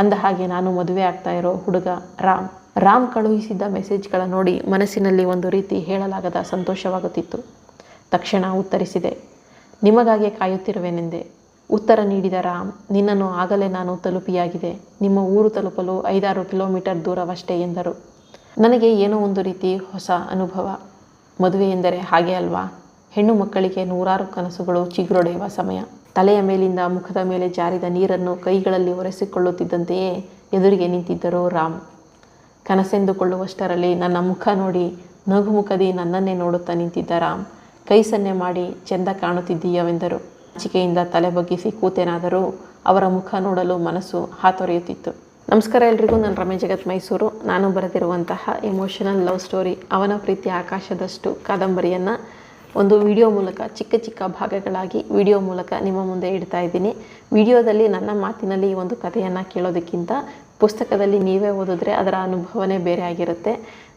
ಅಂದ ಹಾಗೆ ನಾನು ಮದುವೆ ಆಗ್ತಾ ಇರೋ ಹುಡುಗ ರಾಮ್. ರಾಮ್ ಕಳುಹಿಸಿದ್ದ ಮೆಸೇಜ್ಗಳ ನೋಡಿ ಮನಸ್ಸಿನಲ್ಲಿ ಒಂದು ರೀತಿ ಹೇಳಲಾಗದ ಸಂತೋಷವಾಗುತ್ತಿತ್ತು. ತಕ್ಷಣ ಉತ್ತರಿಸಿದೆ, ನಿಮಗಾಗಿ ಕಾಯುತ್ತಿರುವೆನೆಂದೆ. ಉತ್ತರ ನೀಡಿದ ರಾಮ್, ನಿನ್ನನ್ನು ಆಗಲೇ ನಾನು ತಲುಪಿಯಾಗಿದೆ. ನಿಮ್ಮ ಊರು ತಲುಪಲು ಐದಾರು ಕಿಲೋಮೀಟರ್ ದೂರವಷ್ಟೇ ಎಂದರು. ನನಗೆ ಏನೋ ಒಂದು ರೀತಿ ಹೊಸ ಅನುಭವ. ಮದುವೆ ಎಂದರೆ ಹಾಗೆ ಅಲ್ವಾ? ಹೆಣ್ಣು ಮಕ್ಕಳಿಗೆ ನೂರಾರು ಕನಸುಗಳು ಚಿಗುರೊಡೆಯುವ ಸಮಯ. ತಲೆಯ ಮೇಲಿಂದ ಮುಖದ ಮೇಲೆ ಜಾರಿದ ನೀರನ್ನು ಕೈಗಳಲ್ಲಿ ಒರೆಸಿಕೊಳ್ಳುತ್ತಿದ್ದಂತೆಯೇ ಎದುರಿಗೆ ನಿಂತಿದ್ದರು ರಾಮ್. ಕನಸೆಂದುಕೊಳ್ಳುವಷ್ಟರಲ್ಲಿ ನನ್ನ ಮುಖ ನೋಡಿ ನಗುಮುಖದಿ ನನ್ನನ್ನೇ ನೋಡುತ್ತಾ ನಿಂತಿದ್ದ ರಾಮ್. ಕೈ ಸನ್ನೆ ಮಾಡಿ, ಚೆಂದ ಕಾಣುತ್ತಿದ್ದೀಯವೆಂದರು. ಚಿಕೆಯಿಂದ ತಲೆ ಬಗ್ಗಿಸಿ ಕೂತೇನಾದರೂ ಅವರ ಮುಖ ನೋಡಲು ಮನಸ್ಸು ಹಾತೊರೆಯುತ್ತಿತ್ತು. ನಮಸ್ಕಾರ ಎಲ್ರಿಗೂ, ನಾನು ರಮೇಶ್ ಜಗತ್ ಮೈಸೂರು. ನಾನು ಬರೆದಿರುವಂತಹ ಎಮೋಷನಲ್ ಲವ್ ಸ್ಟೋರಿ ಅವನ ಪ್ರೀತಿ ಆಕಾಶದಷ್ಟು ಕಾದಂಬರಿಯನ್ನು ಒಂದು ವಿಡಿಯೋ ಮೂಲಕ ಚಿಕ್ಕ ಚಿಕ್ಕ ಭಾಗಗಳಾಗಿ ವಿಡಿಯೋ ಮೂಲಕ ನಿಮ್ಮ ಮುಂದೆ ಇಡ್ತಾ ಇದ್ದೀನಿ. ವಿಡಿಯೋದಲ್ಲಿ ನನ್ನ ಮಾತಿನಲ್ಲಿ ಈ ಒಂದು ಕಥೆಯನ್ನು ಕೇಳೋದಕ್ಕಿಂತ ಪುಸ್ತಕದಲ್ಲಿ ನೀವೇ ಓದಿದ್ರೆ ಅದರ ಅನುಭವನೇ ಬೇರೆ ಆಗಿರುತ್ತೆ.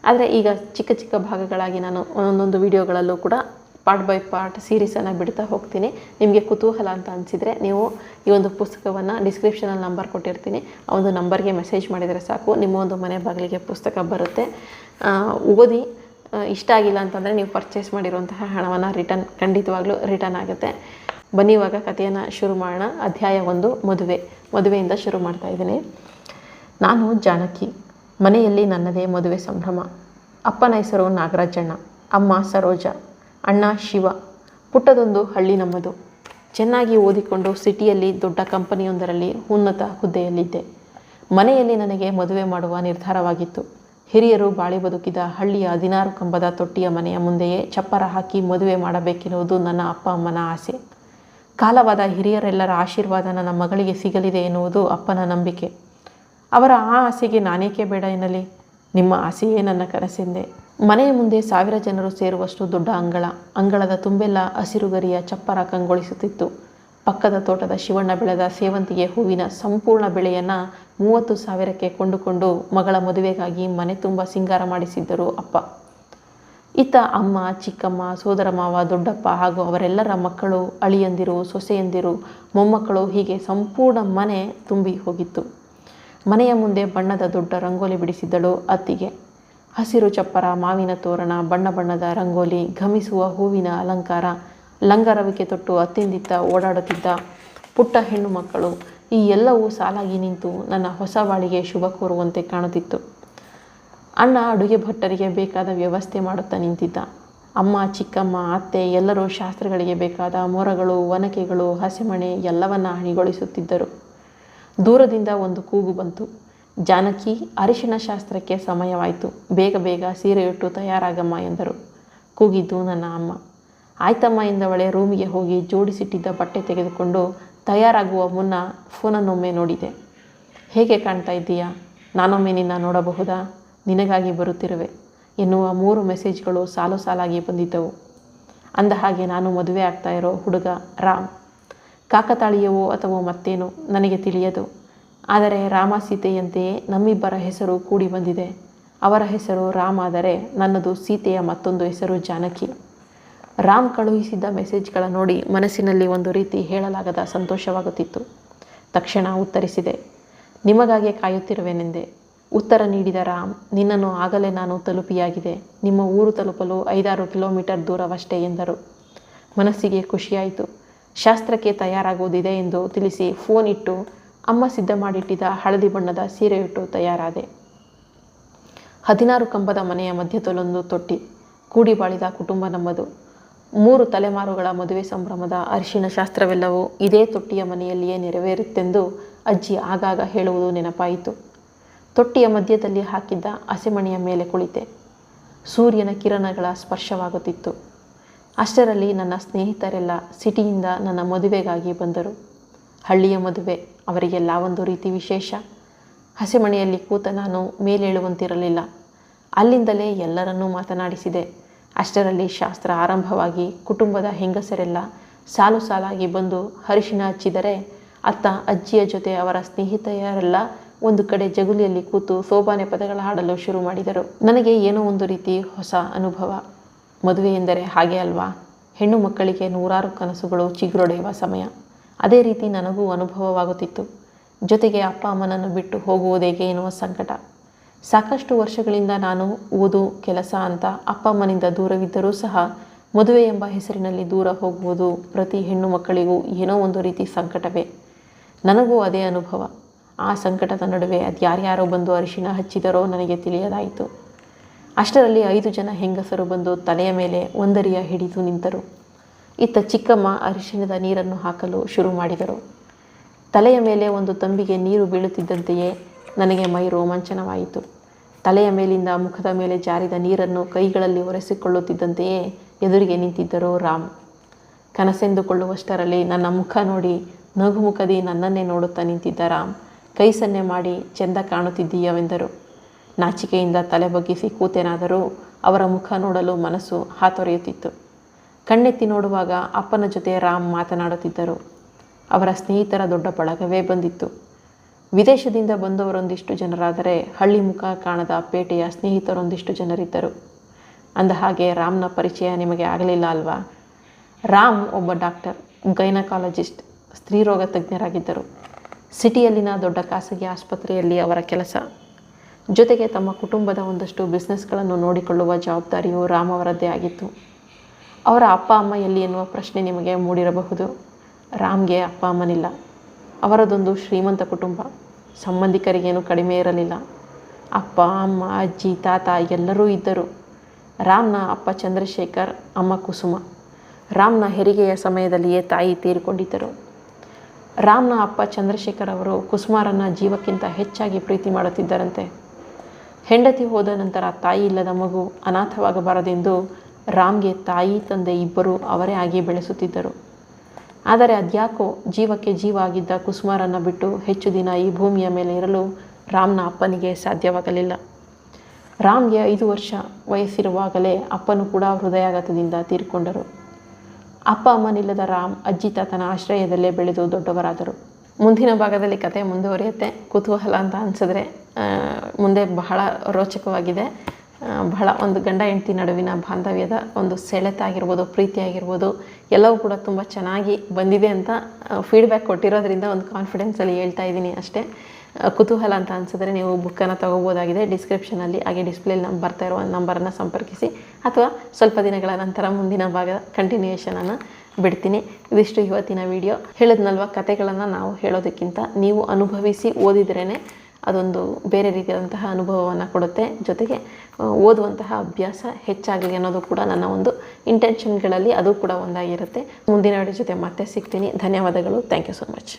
ಆದರೆ ಈಗ ಚಿಕ್ಕ ಚಿಕ್ಕ ಭಾಗಗಳಾಗಿ ನಾನು ಒಂದೊಂದು ವಿಡಿಯೋಗಳಲ್ಲೂ ಕೂಡ ಪಾರ್ಟ್ ಬೈ ಪಾರ್ಟ್ ಸೀರೀಸನ್ನು ಬಿಡ್ತಾ ಹೋಗ್ತೀನಿ. ನಿಮಗೆ ಕುತೂಹಲ ಅಂತ ಅನಿಸಿದರೆ ನೀವು ಈ ಒಂದು ಪುಸ್ತಕವನ್ನು ಡಿಸ್ಕ್ರಿಪ್ಷನಲ್ಲಿ ನಂಬರ್ ಕೊಟ್ಟಿರ್ತೀನಿ. ಆ ಒಂದು ನಂಬರ್ಗೆ ಮೆಸೇಜ್ ಮಾಡಿದರೆ ಸಾಕು. ನಿಮ್ಮ ಒಂದು ಮನೆ ಬಾಗಿಲಿಗೆ ಪುಸ್ತಕ ಬರುತ್ತೆ. ಓದಿ ಇಷ್ಟ ಆಗಿಲ್ಲ ಅಂತಂದರೆ ನೀವು ಪರ್ಚೇಸ್ ಮಾಡಿರುವಂತಹ ಹಣವನ್ನು ರಿಟರ್ನ್ ಖಂಡಿತವಾಗ್ಲೂ ರಿಟರ್ನ್ ಆಗುತ್ತೆ. ಬನ್ನಿ ಇವಾಗ ಕಥೆಯನ್ನು ಶುರು ಮಾಡೋಣ. ಅಧ್ಯಾಯ ಒಂದು, ಮದುವೆ. ಮದುವೆಯಿಂದ ಶುರು ಮಾಡ್ತಾ ಇದ್ದೀನಿ. ನಾನು ಜಾನಕಿ. ಮನೆಯಲ್ಲಿ ನನ್ನದೇ ಮದುವೆ ಸಂಭ್ರಮ. ಅಪ್ಪನ ಹೆಸರು ನಾಗರಾಜಣ್ಣ. ಅಮ್ಮ ಸರೋಜ. ಅಣ್ಣ ಶಿವ. ಪುಟ್ಟದೊಂದು ಹಳ್ಳಿ ನಮ್ಮದು. ಚೆನ್ನಾಗಿ ಓದಿಕೊಂಡು ಸಿಟಿಯಲ್ಲಿ ದೊಡ್ಡ ಕಂಪನಿಯೊಂದರಲ್ಲಿ ಉನ್ನತ ಹುದ್ದೆಯಲ್ಲಿದ್ದೆ. ಮನೆಯಲ್ಲಿ ನನಗೆ ಮದುವೆ ಮಾಡುವ ನಿರ್ಧಾರವಾಗಿತ್ತು. ಹಿರಿಯರು ಬಾಳಿ ಬದುಕಿದ ಹಳ್ಳಿಯ ಹದಿನಾರು ಕಂಬದ ತೊಟ್ಟಿಯ ಮನೆಯ ಮುಂದೆಯೇ ಚಪ್ಪರ ಹಾಕಿ ಮದುವೆ ಮಾಡಬೇಕೆನ್ನುವುದು ನನ್ನ ಅಪ್ಪ ಅಮ್ಮನ ಆಸೆ. ಕಾಲವಾದ ಹಿರಿಯರೆಲ್ಲರ ಆಶೀರ್ವಾದ ನನ್ನ ಮಗಳಿಗೆ ಸಿಗಲಿದೆ ಎನ್ನುವುದು ಅಪ್ಪನ ನಂಬಿಕೆ. ಅವರ ಆ ಆಸೆಗೆ ನಾನೇಕೆ ಬೇಡ ಎನ್ನಲಿ? ನಿಮ್ಮ ಆಸೆಯೇ ನನ್ನ ಕನಸೆಂದೆ. ಮನೆಯ ಮುಂದೆ ಸಾವಿರ ಜನರು ಸೇರುವಷ್ಟು ದೊಡ್ಡ ಅಂಗಳ. ಅಂಗಳದ ತುಂಬೆಲ್ಲ ಹಸಿರುಗರಿಯ ಚಪ್ಪರ ಕಂಗೊಳಿಸುತ್ತಿತ್ತು. ಪಕ್ಕದ ತೋಟದ ಶಿವಣ್ಣ ಬೆಳೆದ ಸೇವಂತಿಗೆ ಹೂವಿನ ಸಂಪೂರ್ಣ ಬೆಳೆಯನ್ನು ಮೂವತ್ತು ಸಾವಿರಕ್ಕೆ ಕೊಂಡುಕೊಂಡು ಮಗಳ ಮದುವೆಗಾಗಿ ಮನೆ ತುಂಬ ಸಿಂಗಾರ ಮಾಡಿಸಿದ್ದರು ಅಪ್ಪ. ಇತ್ತ ಅಮ್ಮ, ಚಿಕ್ಕಮ್ಮ, ಸೋದರ ಮಾವ, ದೊಡ್ಡಪ್ಪ ಹಾಗೂ ಅವರೆಲ್ಲರ ಮಕ್ಕಳು, ಅಳಿಯಂದಿರು, ಸೊಸೆಯಂದಿರು, ಮೊಮ್ಮಕ್ಕಳು ಹೀಗೆ ಸಂಪೂರ್ಣ ಮನೆ ತುಂಬಿ ಹೋಗಿತ್ತು. ಮನೆಯ ಮುಂದೆ ಬಣ್ಣದ ದೊಡ್ಡ ರಂಗೋಲಿ ಬಿಡಿಸಿದ್ದಳು ಅತ್ತಿಗೆ. ಹಸಿರು ಚಪ್ಪರ, ಮಾವಿನ ತೋರಣ, ಬಣ್ಣ ಬಣ್ಣದ ರಂಗೋಲಿ ಘಮಿಸುವ ಹೂವಿನ ಅಲಂಕಾರ ಲಂಗರವಿಕೆ ತೊಟ್ಟು ಅತ್ತಿಂದಿತ್ತ ಓಡಾಡುತ್ತಿದ್ದ ಪುಟ್ಟ ಹೆಣ್ಣು ಮಕ್ಕಳು, ಈ ಎಲ್ಲವೂ ಸಾಲಾಗಿ ನಿಂತು ನನ್ನ ಹೊಸ ಬಾಳಿಗೆ ಶುಭ ಕೋರುವಂತೆ ಕಾಣುತ್ತಿತ್ತು. ಅಣ್ಣ ಅಡುಗೆ ಭಟ್ಟರಿಗೆ ಬೇಕಾದ ವ್ಯವಸ್ಥೆ ಮಾಡುತ್ತಾ ನಿಂತಿದ್ದ. ಅಮ್ಮ, ಚಿಕ್ಕಮ್ಮ, ಅತ್ತೆ ಎಲ್ಲರೂ ಶಾಸ್ತ್ರಗಳಿಗೆ ಬೇಕಾದ ಮೊರಗಳು, ಒನಕೆಗಳು, ಹಸೆಮಣೆ ಎಲ್ಲವನ್ನ ಹಣಿಗೊಳಿಸುತ್ತಿದ್ದರು. ದೂರದಿಂದ ಒಂದು ಕೂಗು ಬಂತು. ಜಾನಕಿ, ಅರಿಶಿನ ಶಾಸ್ತ್ರಕ್ಕೆ ಸಮಯವಾಯಿತು. ಬೇಗ ಬೇಗ ಸೀರೆಯುಟ್ಟು ತಯಾರಾಗಮ್ಮ ಎಂದರು. ಕೂಗಿದ್ದು ನನ್ನ ಅಮ್ಮ. ಆಯ್ತಮ್ಮ ಎಂದವಳೆ ರೂಮಿಗೆ ಹೋಗಿ ಜೋಡಿಸಿಟ್ಟಿದ್ದ ಬಟ್ಟೆ ತೆಗೆದುಕೊಂಡು ತಯಾರಾಗುವ ಮುನ್ನ ಫೋನನ್ನೊಮ್ಮೆ ನೋಡಿದೆ. ಹೇಗೆ ಕಾಣ್ತಾ ಇದ್ದೀಯಾ? ನಾನೊಮ್ಮೆ ನಿನ್ನ ನೋಡಬಹುದಾ? ನಿನಗಾಗಿ ಬರುತ್ತಿರುವೆ ಎನ್ನುವ ಮೂರು ಮೆಸೇಜ್ಗಳು ಸಾಲು ಸಾಲಾಗಿ ಬಂದಿದ್ದವು. ಅಂದ ಹಾಗೆ ನಾನು ಮದುವೆ ಆಗ್ತಾ ಇರೋ ಹುಡುಗ ರಾಮ್. ಕಾಕತಾಳೀಯವೋ ಅಥವಾ ಮತ್ತೇನೋ ನನಗೆ ತಿಳಿಯದು. ಆದರೆ ರಾಮ ಸೀತೆಯಂತೆಯೇ ನಮ್ಮಿಬ್ಬರ ಹೆಸರು ಕೂಡಿ ಬಂದಿದೆ. ಅವರ ಹೆಸರು ರಾಮ್ ಆದರೆ ನನ್ನದು ಸೀತೆಯ ಮತ್ತೊಂದು ಹೆಸರು ಜಾನಕಿ. ರಾಮ್ ಕಳುಹಿಸಿದ್ದ ಮೆಸೇಜ್ಗಳ ನೋಡಿ ಮನಸ್ಸಿನಲ್ಲಿ ಒಂದು ರೀತಿ ಹೇಳಲಾಗದ ಸಂತೋಷವಾಗುತ್ತಿತ್ತು. ತಕ್ಷಣ ಉತ್ತರಿಸಿದೆ, ನಿಮಗಾಗಿ ಕಾಯುತ್ತಿರುವೆನೆಂದೆ. ಉತ್ತರ ನೀಡಿದ ರಾಮ್, ನಿನ್ನನ್ನು ಆಗಲೇ ನಾನು ತಲುಪಿಯಾಗಿದೆ. ನಿಮ್ಮ ಊರು ತಲುಪಲು ಐದಾರು ಕಿಲೋಮೀಟರ್ ದೂರವಷ್ಟೇ ಎಂದರು. ಮನಸ್ಸಿಗೆ ಖುಷಿಯಾಯಿತು. ಶಾಸ್ತ್ರಕ್ಕೆ ತಯಾರಾಗುವುದಿದೆ ಎಂದು ತಿಳಿಸಿ ಫೋನ್ ಇಟ್ಟು ಅಮ್ಮ ಸಿದ್ಧ ಮಾಡಿಟ್ಟಿದ್ದ ಹಳದಿ ಬಣ್ಣದ ಸೀರೆಯುಟ್ಟು ತಯಾರಾದೆ. ಹದಿನಾರು ಕಂಬದ ಮನೆಯ ಮಧ್ಯದಲ್ಲೊಂದು ತೊಟ್ಟಿ ಕೂಡಿ ಬಾಳಿದ ಕುಟುಂಬ ನಮ್ಮದು. ಮೂರು ತಲೆಮಾರುಗಳ ಮದುವೆ ಸಂಭ್ರಮದ ಅರಿಶಿಣ ಶಾಸ್ತ್ರವೆಲ್ಲವೂ ಇದೇ ತೊಟ್ಟಿಯ ಮನೆಯಲ್ಲಿಯೇ ನೆರವೇರುತ್ತೆಂದು ಅಜ್ಜಿ ಆಗಾಗ ಹೇಳುವುದು ನೆನಪಾಯಿತು. ತೊಟ್ಟಿಯ ಮಧ್ಯದಲ್ಲಿ ಹಾಕಿದ್ದ ಹಸೆಮಣೆಯ ಮೇಲೆ ಕುಳಿತೆ. ಸೂರ್ಯನ ಕಿರಣಗಳ ಸ್ಪರ್ಶವಾಗುತ್ತಿತ್ತು. ಅಷ್ಟರಲ್ಲಿ ನನ್ನ ಸ್ನೇಹಿತರೆಲ್ಲ ಸಿಟಿಯಿಂದ ನನ್ನ ಮದುವೆಗಾಗಿ ಬಂದರು. ಹಳ್ಳಿಯ ಮದುವೆ ಅವರಿಗೆಲ್ಲ ಒಂದು ರೀತಿ ವಿಶೇಷ? ಹಸೆಮಣೆಯಲ್ಲಿ ಕೂತ ನಾನು ಮೇಲೇಳುವಂತಿರಲಿಲ್ಲ. ಅಲ್ಲಿಂದಲೇ ಎಲ್ಲರನ್ನೂ ಮಾತನಾಡಿಸಿದೆ. ಅಷ್ಟರಲ್ಲಿ ಶಾಸ್ತ್ರ ಆರಂಭವಾಗಿ ಕುಟುಂಬದ ಹೆಂಗಸರೆಲ್ಲ ಸಾಲು ಸಾಲಾಗಿ ಬಂದು ಹರಿಶಿನ ಹಚ್ಚಿದರೆ ಅತ್ತ, ಅಜ್ಜಿಯ ಜೊತೆ ಅವರ ಸ್ನೇಹಿತೆಯರೆಲ್ಲ ಒಂದು ಕಡೆ ಜಗುಲಿಯಲ್ಲಿ ಕೂತು ಸೋಬಾನೆ ಪದಗಳ ಹಾಡಲು ಶುರು ಮಾಡಿದರು. ನನಗೆ ಏನೋ ಒಂದು ರೀತಿ ಹೊಸ ಅನುಭವ. ಮದುವೆ ಎಂದರೆ ಹಾಗೆ ಅಲ್ವಾ? ಹೆಣ್ಣು ಮಕ್ಕಳಿಗೆ ನೂರಾರು ಕನಸುಗಳು ಚಿಗುರೊಡೆಯುವ ಸಮಯ. ಅದೇ ರೀತಿ ನನಗೂ ಅನುಭವವಾಗುತ್ತಿತ್ತು. ಜೊತೆಗೆ ಅಪ್ಪ ಅಮ್ಮನನ್ನು ಬಿಟ್ಟು ಹೋಗುವುದೇಗೆ ಎನ್ನುವ ಸಂಕಟ. ಸಾಕಷ್ಟು ವರ್ಷಗಳಿಂದ ನಾನು ಓದು ಕೆಲಸ ಅಂತ ಅಪ್ಪ ಅಮ್ಮನಿಂದ ದೂರವಿದ್ದರೂ ಸಹ ಮದುವೆ ಎಂಬ ಹೆಸರಿನಲ್ಲಿ ದೂರ ಹೋಗುವುದು ಪ್ರತಿ ಹೆಣ್ಣು ಮಕ್ಕಳಿಗೂ ಏನೋ ಒಂದು ರೀತಿ ಸಂಕಟವೇ. ನನಗೂ ಅದೇ ಅನುಭವ. ಆ ಸಂಕಟದ ನಡುವೆ ಅದು ಯಾರ್ಯಾರೋ ಬಂದು ಅರಿಶಿಣ ಹಚ್ಚಿದರೋ ನನಗೆ ತಿಳಿಯದಾಯಿತು. ಅಷ್ಟರಲ್ಲಿ ಐದು ಜನ ಹೆಂಗಸರು ಬಂದು ತಲೆಯ ಮೇಲೆ ಒಂದರಿಯ ಹಿಡಿದು ನಿಂತರು. ಇತ್ತ ಚಿಕ್ಕಮ್ಮ ಅರಿಶಿಣದ ನೀರನ್ನು ಹಾಕಲು ಶುರು ಮಾಡಿದರು. ತಲೆಯ ಮೇಲೆ ಒಂದು ತಂಬಿಗೆ ನೀರು ಬೀಳುತ್ತಿದ್ದಂತೆಯೇ ನನಗೆ ಮೈ ರೋಮಾಂಚನವಾಯಿತು. ತಲೆಯ ಮೇಲಿಂದ ಮುಖದ ಮೇಲೆ ಜಾರಿದ ನೀರನ್ನು ಕೈಗಳಲ್ಲಿ ಒರೆಸಿಕೊಳ್ಳುತ್ತಿದ್ದಂತೆಯೇ ಎದುರಿಗೆ ನಿಂತಿದ್ದರು ರಾಮ್. ಕನಸೆಂದುಕೊಳ್ಳುವಷ್ಟರಲ್ಲಿ ನನ್ನ ಮುಖ ನೋಡಿ ನಗು ಮುಖದಿ ನನ್ನನ್ನೇ ನೋಡುತ್ತಾ ನಿಂತಿದ್ದ ರಾಮ್ ಕೈ ಸನ್ನೆ ಮಾಡಿ ಚೆಂದ ಕಾಣುತ್ತಿದ್ದೀಯವೆಂದರು. ನಾಚಿಕೆಯಿಂದ ತಲೆ ಬಗ್ಗಿಸಿ ಕೂತೆನಾದರೂ ಅವರ ಮುಖ ನೋಡಲು ಮನಸ್ಸು ಹಾತೊರೆಯುತ್ತಿತ್ತು. ಕಣ್ಣೆತ್ತಿ ನೋಡುವಾಗ ಅಪ್ಪನ ಜೊತೆ ರಾಮ್ ಮಾತನಾಡುತ್ತಿದ್ದರು. ಅವರ ಸ್ನೇಹಿತರ ದೊಡ್ಡ ಬಳಗವೇ ಬಂದಿತ್ತು. ವಿದೇಶದಿಂದ ಬಂದವರೊಂದಿಷ್ಟು ಜನರಾದರೆ ಹಳ್ಳಿ ಮುಖ ಕಾಣದ ಪೇಟೆಯ ಸ್ನೇಹಿತರೊಂದಿಷ್ಟು ಜನರಿದ್ದರು. ಅಂದ ಹಾಗೆ ರಾಮ್ನ ಪರಿಚಯ ನಿಮಗೆ ಆಗಲಿಲ್ಲ ಅಲ್ವಾ? ರಾಮ್ ಒಬ್ಬ ಡಾಕ್ಟರ್, ಗೈನಕಾಲಜಿಸ್ಟ್ ಸ್ತ್ರೀರೋಗ ತಜ್ಞರಾಗಿದ್ದರು. ಸಿಟಿಯಲ್ಲಿನ ದೊಡ್ಡ ಖಾಸಗಿ ಆಸ್ಪತ್ರೆಯಲ್ಲಿ ಅವರ ಕೆಲಸ. ಜೊತೆಗೆ ತಮ್ಮ ಕುಟುಂಬದ ಒಂದಷ್ಟು ಬಿಸ್ನೆಸ್ಗಳನ್ನು ನೋಡಿಕೊಳ್ಳುವ ಜವಾಬ್ದಾರಿಯು ರಾಮ್ ಅವರದ್ದೇ ಆಗಿತ್ತು. ಅವರ ಅಪ್ಪ, ಅಮ್ಮ ಎಲ್ಲಿ ಎನ್ನುವ ಪ್ರಶ್ನೆ ನಿಮಗೆ ಮೂಡಿರಬಹುದು. ರಾಮ್ಗೆ ಅಪ್ಪ, ಅಮ್ಮನಿಲ್ಲ. ಅವರದೊಂದು ಶ್ರೀಮಂತ ಕುಟುಂಬ. ಸಂಬಂಧಿಕರಿಗೇನು ಕಡಿಮೆ ಇರಲಿಲ್ಲ. ಅಪ್ಪ, ಅಮ್ಮ, ಅಜ್ಜಿ, ತಾತ ಎಲ್ಲರೂ ಇದ್ದರು. ರಾಮ್ನ ಅಪ್ಪ ಚಂದ್ರಶೇಖರ್, ಅಮ್ಮ ಕುಸುಮ. ರಾಮ್ನ ಹೆರಿಗೆಯ ಸಮಯದಲ್ಲಿಯೇ ತಾಯಿ ತೀರಿಕೊಂಡಿದ್ದರು. ರಾಮ್ನ ಅಪ್ಪ ಚಂದ್ರಶೇಖರ್ ಅವರು ಕುಸುಮಾರನ್ನು ಜೀವಕ್ಕಿಂತ ಹೆಚ್ಚಾಗಿ ಪ್ರೀತಿ ಮಾಡುತ್ತಿದ್ದರಂತೆ. ಹೆಂಡತಿ ಹೋದ ನಂತರ ತಾಯಿ ಇಲ್ಲದ ಮಗು ಅನಾಥವಾಗಬಾರದೆಂದು ರಾಮ್ಗೆ ತಾಯಿ, ತಂದೆ ಇಬ್ಬರು ಅವರೇ ಆಗಿ ಬೆಳೆಸುತ್ತಿದ್ದರು. ಆದರೆ ಅದ್ಯಾಕೋ ಜೀವಕ್ಕೆ ಜೀವ ಆಗಿದ್ದ ಕುಸುಮಾರನ್ನು ಬಿಟ್ಟು ಹೆಚ್ಚು ದಿನ ಈ ಭೂಮಿಯ ಮೇಲೆ ಇರಲು ರಾಮ್ನ ಅಪ್ಪನಿಗೆ ಸಾಧ್ಯವಾಗಲಿಲ್ಲ. ರಾಮ್ಗೆ ಐದು ವರ್ಷ ವಯಸ್ಸಿರುವಾಗಲೇ ಅಪ್ಪನು ಕೂಡ ಹೃದಯಾಘಾತದಿಂದ ತೀರಿಕೊಂಡರು. ಅಪ್ಪ ಅಮ್ಮನಿಲ್ಲದ ರಾಮ್ ಅಜ್ಜಿ ತಾತನ ಆಶ್ರಯದಲ್ಲೇ ಬೆಳೆದು ದೊಡ್ಡವರಾದರು. ಮುಂದಿನ ಭಾಗದಲ್ಲಿ ಕತೆ ಮುಂದುವರಿಯುತ್ತೆ. ಕುತೂಹಲ ಅಂತ ಅನಿಸಿದ್ರೆ ಮುಂದೆ ಬಹಳ ರೋಚಕವಾಗಿದೆ. ಬಹಳ ಒಂದು ಗಂಡ ಹೆಂಡತಿ ನಡುವಿನ ಬಾಂಧವ್ಯದ ಒಂದು ಸೆಳೆತ ಆಗಿರ್ಬೋದು ಪ್ರೀತಿ ಆಗಿರ್ಬೋದು ಎಲ್ಲವೂ ಕೂಡ ತುಂಬ ಚೆನ್ನಾಗಿ ಬಂದಿದೆ ಅಂತ ಫೀಡ್ಬ್ಯಾಕ್ ಕೊಟ್ಟಿರೋದ್ರಿಂದ ಒಂದು ಕಾನ್ಫಿಡೆನ್ಸಲ್ಲಿ ಹೇಳ್ತಾ ಇದ್ದೀನಿ ಅಷ್ಟೇ. ಕುತೂಹಲ ಅಂತ ಅನಿಸಿದ್ರೆ ನೀವು ಬುಕ್ಕನ್ನು ತಗೋಬೋದಾಗಿದೆ. ಡಿಸ್ಕ್ರಿಪ್ಷನಲ್ಲಿ ಹಾಗೆ ಡಿಸ್ಪ್ಲೇಲಿ ನಮ್ಮ ಬರ್ತಾ ಇರುವ ನಂಬರನ್ನು ಸಂಪರ್ಕಿಸಿ. ಅಥವಾ ಸ್ವಲ್ಪ ದಿನಗಳ ನಂತರ ಮುಂದಿನ ಭಾಗದ ಕಂಟಿನ್ಯೂಯೇಷನನ್ನು ಬಿಡ್ತೀನಿ. ಇದಿಷ್ಟು ಇವತ್ತಿನ ವಿಡಿಯೋ ಹೇಳಿದ್ನಲ್ವ ಕತೆಗಳನ್ನು ನಾವು ಹೇಳೋದಕ್ಕಿಂತ ನೀವು ಅನುಭವಿಸಿ ಓದಿದ್ರೇ ಅದೊಂದು ಬೇರೆ ರೀತಿಯಾದಂತಹ ಅನುಭವವನ್ನು ಕೊಡುತ್ತೆ. ಜೊತೆಗೆ ಓದುವಂತಹ ಅಭ್ಯಾಸ ಹೆಚ್ಚಾಗಲಿ ಅನ್ನೋದು ಕೂಡ ನನ್ನ ಒಂದು ಇಂಟೆನ್ಷನ್ಗಳಲ್ಲಿ ಅದು ಕೂಡ ಒಂದಾಗಿರುತ್ತೆ. ಮುಂದಿನ ಜೊತೆ ಮತ್ತೆ ಸಿಗ್ತೀನಿ. ಧನ್ಯವಾದಗಳು. Thank you so much